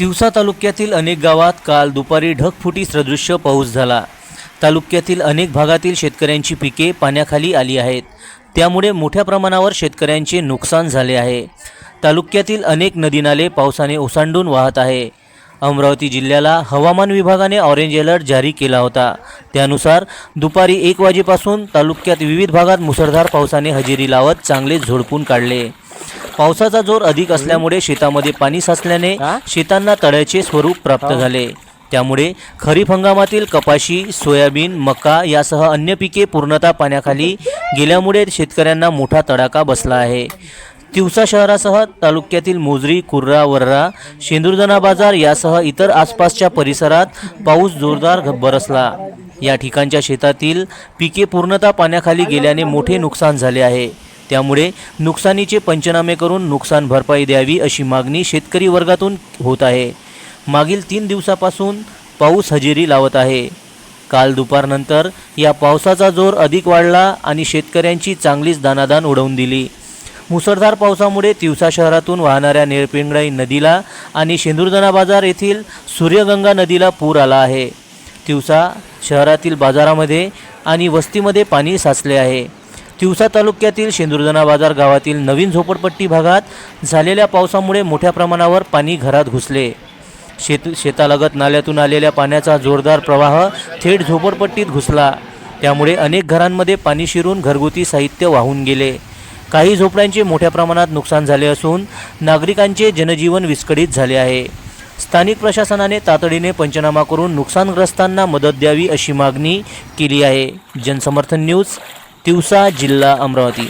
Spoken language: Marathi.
तिवसा तालुक्यातील अनेक गावात काल दुपारी ढगफुटी सदृश्य पाऊस झाला. तालुक्यातील अनेक भागातील शेतकऱ्यांची पिके पाण्याखाली आली आहेत. त्यामुळे मोठ्या प्रमाणावर शेतकऱ्यांचे नुकसान झाले आहे. तालुक्यातील अनेक नदी नाले पावसाने ओसांडून वाहत आहे. अमरावती जिल्ह्याला हवामान विभागाने ऑरेंज अलर्ट जारी केला होता. त्यानुसार दुपारी एक वाजेपासून तालुक्यात विविध भागात मुसळधार पावसाने हजेरी लावत चांगले झोडपून काढले. पावसाचा जोर अधिक असल्यामुळे शेतामध्ये पाणी साचल्याने शेतांना तळ्याचे स्वरूप प्राप्त झाले. त्यामुळे खरीप हंगामातील कपाशी सोयाबीन मका यासह अन्य पिके पूर्णतः पाण्याखाली गेल्यामुळे शेतकऱ्यांना मोठा तडाखा बसला आहे. तिवसा शहरासह तालुक्यातील मोजरी कुर्रा वर्रा शेंदुरदना बाजार यासह इतर आसपासच्या परिसरात पाऊस जोरदार बरसला. या ठिकाणच्या शेतातील पिके पूर्णतः पाण्याखाली गेल्याने मोठे नुकसान झाले आहे. त्यामुळे नुकसानीचे पंचनामे करून नुकसान भरपाई द्यावी अशी मागणी शेतकरी वर्गातून होत आहे. मागील तीन दिवसापासून पाऊस हजेरी लावत आहे. काल दुपारनंतर या पावसाचा जोर अधिक वाढला आणि शेतकऱ्यांची चांगलीच दानादान उडवून दिली. मुसळधार पावसामुळे तिवसा शहरातून वाहणाऱ्या निरपिंगळाई नदीला आणि शेंदुरदना बाजार येथील सूर्यगंगा नदीला पूर आला आहे. तिवसा शहरातील बाजारामध्ये आणि वस्तीमध्ये पाणी साचले आहे. तिवसा तालुक्यातील शेंदुरदना बाजार गावातील नवीन झोपडपट्टी भागात झालेल्या पावसामुळे मोठ्या प्रमाणावर पाणी घरात घुसले. शेत शेतालगत नाल्यातून आलेल्या पाण्याचा जोरदार प्रवाह थेट झोपडपट्टीत घुसला. त्यामुळे अनेक घरांमध्ये पाणी शिरून घरगुती साहित्य वाहून गेले. काही झोपड्यांचे मोठ्या प्रमाणात नुकसान झाले असून नागरिकांचे जनजीवन विस्कळीत झाले आहे. स्थानिक प्रशासनाने तातडीने पंचनामा करून नुकसानग्रस्तांना मदत द्यावी अशी मागणी केली आहे. जनसमर्थन न्यूज तिवसा जिल्हा अमरावती.